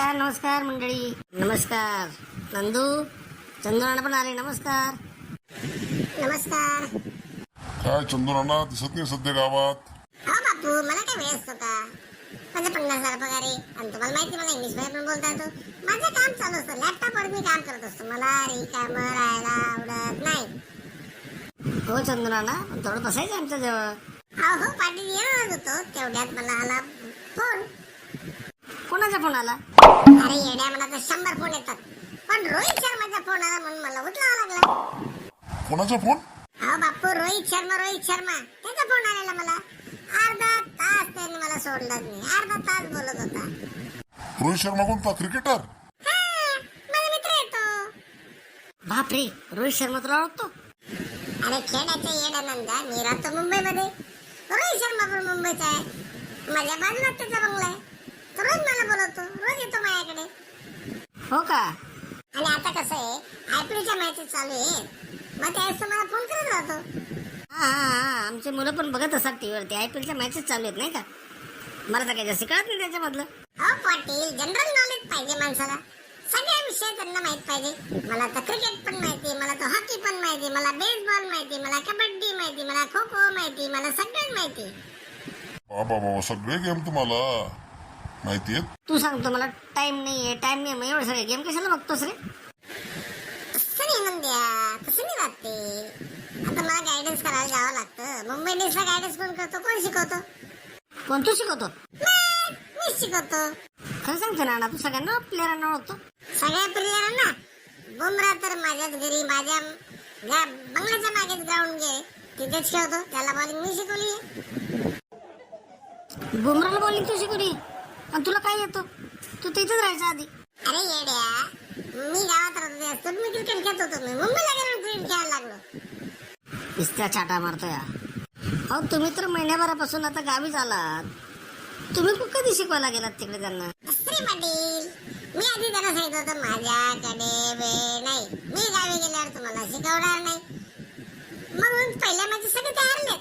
नमस्कार नमस्कार मंडळी. नमस्कार. नंदू चंद्राणा पण आले. नमस्कार. नमस्कार. काय चंदुराना दिसत नाही सध्या गावात? हो बापू मला काय वेळ असतो का माझं पन्नास हजार पगार आहे आणि तुम्हाला माहिती मला इंग्लिशमध्ये पण बोलता येतो. माझं काम चालू असतं. लॅपटॉपवर मी काम करत असतो. मला रिकाम राहायला आवडत नाही. हो चंद्राणा पण थोडं बसायचं आमच्या जवळ. अहो हो पाटील येणार होतो. तेवढ्यात मला आला फोन कोणाचा फोन आला? अरे येड्या मला तर शंभर फोन येतात. पण रोहित शर्माचा फोन आला म्हणून मला उठलावा लागला. कोणाचा फोन अहो बापू रोहित शर्मा रोहित शर्मा. त्याचा फोन आलेला मला. अर्धा तास त्याने मला सोडलाच नाही अर्धा तास बोलत होता. रोहित शर्मा कोणता? क्रिकेटर हा, माझा मित्र येतो बापरे रोहित शर्मा तुला ओळखतो? अरे खेळाच्या येड्यानंदा मी राहतो मुंबईमध्ये. रोहित शर्मा पण मुंबईचा आहे. माझ्या बाजूला त्याचा बंगला आहे. तो रोज मला बोलवतो रोज येतो माझ्याकडे. हो का? आणि आता कसं आहे आयपीएलच्या मॅचेस चालू आहे. मग त्यावेळेस तो मला फोन करत राहतो. हा हा हा आमचे मुलं पण बघत असतात टीव्हीवरती. आय पी एलच्या मॅचेस चालू आहेत नाही का? मला तर काही जास्त कळत नाही त्याच्यामधलं. हो पाटील जनरल नॉलेज पाहिजे माणसाला. सगळे विषय त्यांना माहीत पाहिजे. मला तर क्रिकेट पण माहिती मला तर हॉकी पण माहिती मला बेसबॉल माहिती मला कबड्डी माहिती मला खो खो माहिती मला सगळं माहिती. बाबा बाबा सगळे गेम तुम्हाला? माहिती आहेत तू सांगतो मला टाइम नाहीये टाइम नाही मग एवढं सगळे गेम कशाला बघतोस रे? तसं नाही तसं नाही वाटते. आता मला गायडन्स करायला जावं लागतं. मुंबई इंडियन्सला गायडन्स कोण करतो? कोण शिकवतो? कोण तू शिकवतो? मी मी शिकवतो. खरं सांगतो ना तू सगळ्यांना प्लेअरांना ओळखतो. सगळ्या प्लेयरांना बुमरा तर माझ्याच घरी माझ्या या बंगल्याच्या मागेच ग्राउंड गे तिथेच खेळतो त्याला बॉलिंग मी शिकवली बुमराला बॉलिंग तू शिकवली? आणि तुला काय येतो? तू तिथेच राहायचं आधी. अरे येड्या मी गावात राहतो असतो मी क्रिकेट खेळत होतो. मी मुंबईला गेलो क्रिकेट खेळायला लागलो. नुसत्या चाटा मारतोय. हा. अहो तुम्ही तर महिन्याभरापासून आता गावीच आलात तुम्ही कु- कधी शिकवायला गेलात तिकडे त्यांना? पाटील मी आधी त्यांना सांगितलं होतं माझ्याकडे वेळ नाही. मी गावी गेल्यावर तुम्हाला शिकवणार नाही. म्हणून पहिल्या मॅचेस सगळे ते हारले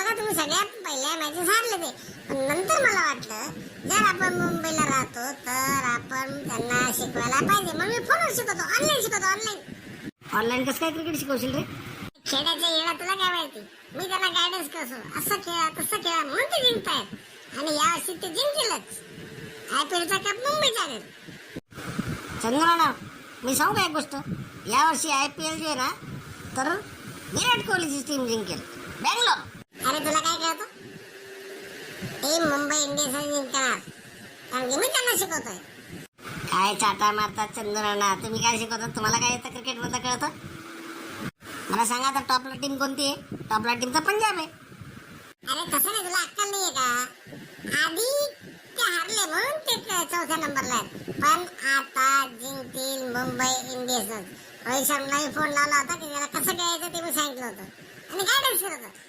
बघा तुम्ही सगळ्यात पहिल्या मॅचेस हारले ते. पण नंतर मला वाटलं जर आपण मुंबईला राहतो तर आपण त्यांना शिकवायला पाहिजे. म्हणून मी फोनवर शिकवतो ऑनलाईन शिकवतो ऑनलाईन ऑनलाईन कसं काय क्रिकेट शिकवशील रे? खेळाच्या येणं तुला काय माहिती? मी त्यांना गायडन्स करतो. असं खेळा तसं खेळा म्हणून ते जिंकतायत. आणि यावर्षी ते जिंकलेच. आयपीएलचा कप मुंबईचा घरी चंद्राणा मी सांगू का एक गोष्ट? यावर्षी आय पी एल जे आहे ना तर विराट कोहलीची टीम जिंकेल. बँगलोर. अरे तुला काय कळतं? टीम मुंबई इंडियन्स जिंकणार. कारण की मी त्यांना शिकवतोय. काय चाटा मारतात चंद्राणा तुम्ही काय शिकवतात तुम्हाला काय येतं क्रिकेट मधलं कळतं? मला सांगा आता टॉपला टीम कोणती आहे? टॉपला टीम तर पंजाब आहे. अरे तसं नाही तुला अक्कल नाहीये का? आधी ते हारले म्हणून ते चौथ्या नंबरला आहेत. पण आता जिंकतील मुंबई इंडियन्स रोहित शर्माने फोन लावला होता की त्याला कसं खेळायचं ते मी सांगितलं होतं. आणि गायडन्स करत होतं?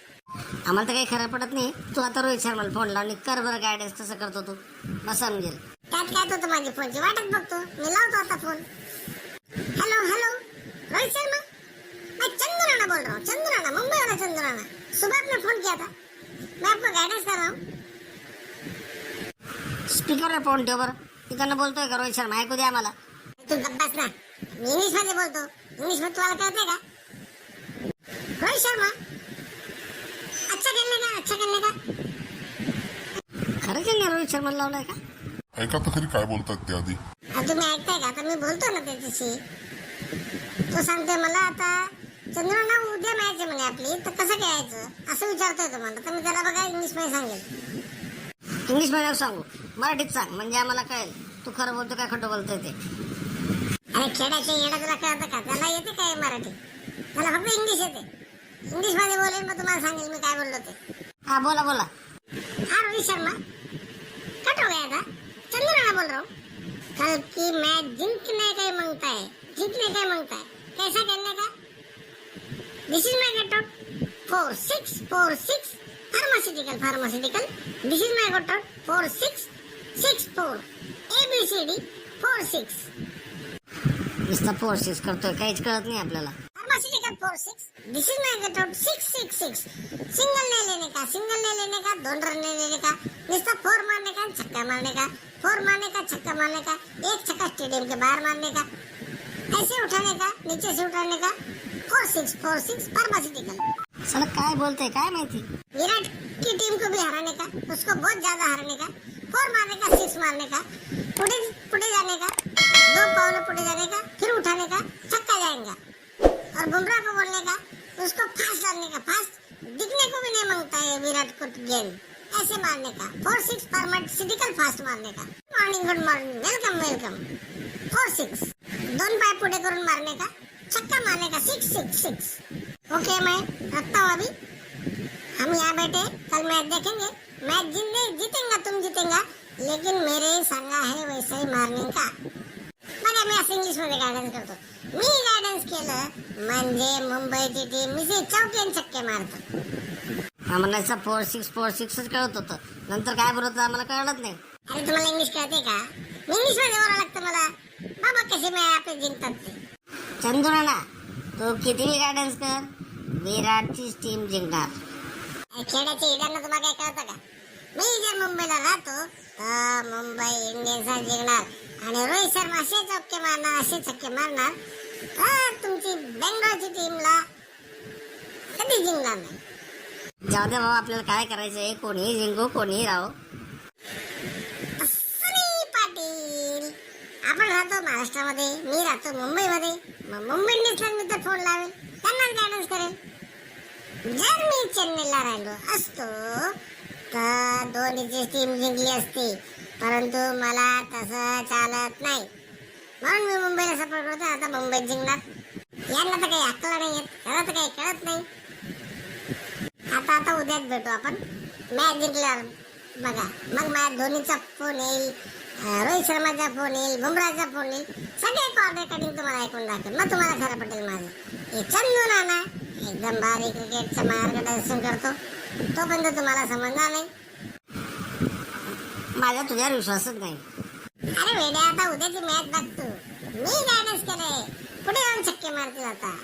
आम्हाला तर काही खरं पडत नाही. तू आता रोहित शर्माला फोन लावून कर बरं गायडन्स कसं करतो तू. मग समजेल त्यात काय होतं माझी फोनची? वाटच बघतो. मी लावतो आता phone hello hello Rohit Sharma? मैं चंदू राणा बोल रहा हूँ. चंदू राणा मुंबई वाला चंदू राणा. सुबह आपने फोन किया था. मैं आपको गाइडेंस कर रहा हूँ. स्पीकरवर फोन ठेव बरं. तिकडनं बोलतोय का रोहित शर्मा? ऐकू दे आम्हाला. तू गप्पास ना मी इंग्लिशमध्ये बोलतो. इंग्लिशमध्ये तुम्हाला कळतंय का? रोहित शर्मा अच्छा खेलने का अच्छा खेलने का रोहित शर्माला लावलाय का? ऐका तर खरी काय बोलतात ते आधी. हा, तुम्ही ऐकताय का? आता मी बोलतो ना त्याच्याशी. तो सांगतोय मला आता चंद्रना उद्या मॅच आहे म्हणे आपली तर कसं खेळायचं? असं विचारतोय तुम्हाला तर मी त्याला बघा इंग्लिशमध्ये सांगेल. इंग्लिशमध्ये सांगू. मराठीत सांग म्हणजे आम्हाला कळेल. तू खरं बोलतो काय खोटं बोलतोय ते. अरे खेळाच्या येणं तुला कळतं का? त्याला येते काय मराठी? त्याला फक्त इंग्लिश येते. इंग्लिशमध्ये बोलेल मग तुम्हाला सांगेल मी काय बोललो ते. हा बोला बोला. हाँ रोहित शर्मा. कट हो गया था चंदू राणा बोल रहा हूँ कल की मैच जीतने का ही मांगता है जीतने का ही मांगता है कैसा खेलने का? This is my get out four six four six pharmaceutical pharmaceutical this is my get out four six six four A B C D four six नुसता फोर सिक्स करतोय. काहीच कळत नाही आपल्याला. Four six this is my get out six six six single नहीं लेने का single नहीं लेने का दोन रन नहीं लेने का निस्ता फोर मारने का छक्का मारने का फोर मारने का छक्का मारने का एक छक्का स्टेडियम के बाहर मारने का ऐसे उठाने का नीचे से उठाने का four six four six pharmaceutical sir काय बोलते काय माहिती विराट की टीम को भी हराने का उसको बहुत ज्यादा हराने का फोर मारने का सिक्स मारने का पुढे पुढे जाने का दो पावले पुढे जाने का फिर उठाने का छक्का जाएगा और बुमराह को बोलने का, उसको फास्ट डालने का फास्ट दिखने को भी नहीं माँगता है विराट को गेंद, ऐसे मारने का। फोर सिक्स फार्मासिटिकल फास्ट मारने का। Morning good morning welcome welcome four six दोन पाय पुढे करून मारने का, छक्का मारने का सिक्स सिक्स सिक्स ओके मैं रखता हूँ अभी। हम यहाँ बैठे, कल मैच देखेंगे। मैच जीतने जीतेंगा, तुम जीतेंगा, लेकिन मेरे सांगा है वैसे ही मारने का। बघा इंग्लिशमध्ये गायडन्स करतो? मी गायडन्स केलं? म्हणजे मुंबईची टीम मी चौकीन छक्के मारतो. आम्हाला फोर सिक्स फोर सिक्सच कळत होतं. नंतर काय बोलत होतं आम्हाला कळत नाही. अरे तुम्हाला इंग्लिश कळते का? इंग्लिशमध्ये बोलावं लागतं मला. बाबा कसे मी आपले जिंकतात ते. चंदू नाना तू किती गायडन्स कर? विराटची टीम जिंकणार. अरे खेळाच्या इडांना तुम्हाला काय कळतं का? मी जर मुंबईला राहतो तर मुंबई इंडियन्स जिंकणार. आणि रोहित शर्मा असे चौके मारणार असे छक्के मारणार. तर तुमची बेंगलोरची टीमला कधी जिंकणार नाही. जाऊ दे बाबा आपल्याला काय करायचंय? कोणीही जिंकू कोणीही राहो. सुनील पाटील. आपण राहतो महाराष्ट्रामध्ये मी राहतो मुंबईमध्ये. मग मुंबई इंडियन्सला मी तर फोन लावेल. त्यांनाच गायडन्स करेल. जर मी चेन्नईला राहिलो असतो तर दोन्हीची टीम जिंकली असती. परंतु मला तसं चालत नाही. म्हणून मी मुंबईला सपोर्ट करतो. आता मुंबईत जिंकणार. यांना तर काही अक्कल नाही येत त्याला तर काही कळत नाही. आता आता उद्याच भेटू आपण. मॅच जिंकल्यावर बघा. मग माझ्या धोनीचा फोन येईल रोहित शर्माचा फोन येईल बुमराचा फोन येईल. सगळे कॉल रेकॉर्डिंग तुम्हाला ऐकून दाखवेल मग तुम्हाला खरं पटेल माझं. हे चंदू नाना एकदम भारी क्रिकेटचं मार्गदर्शन करतो. तोपर्यंत तुम्हाला समजणार नाही. माझा तुझ्यावर विश्वासच नाही. अरे वेड्या आता उद्याची मॅच बघतो. मी गायडन्स केलंय. पुढे जाऊन छक्के मारतील आता.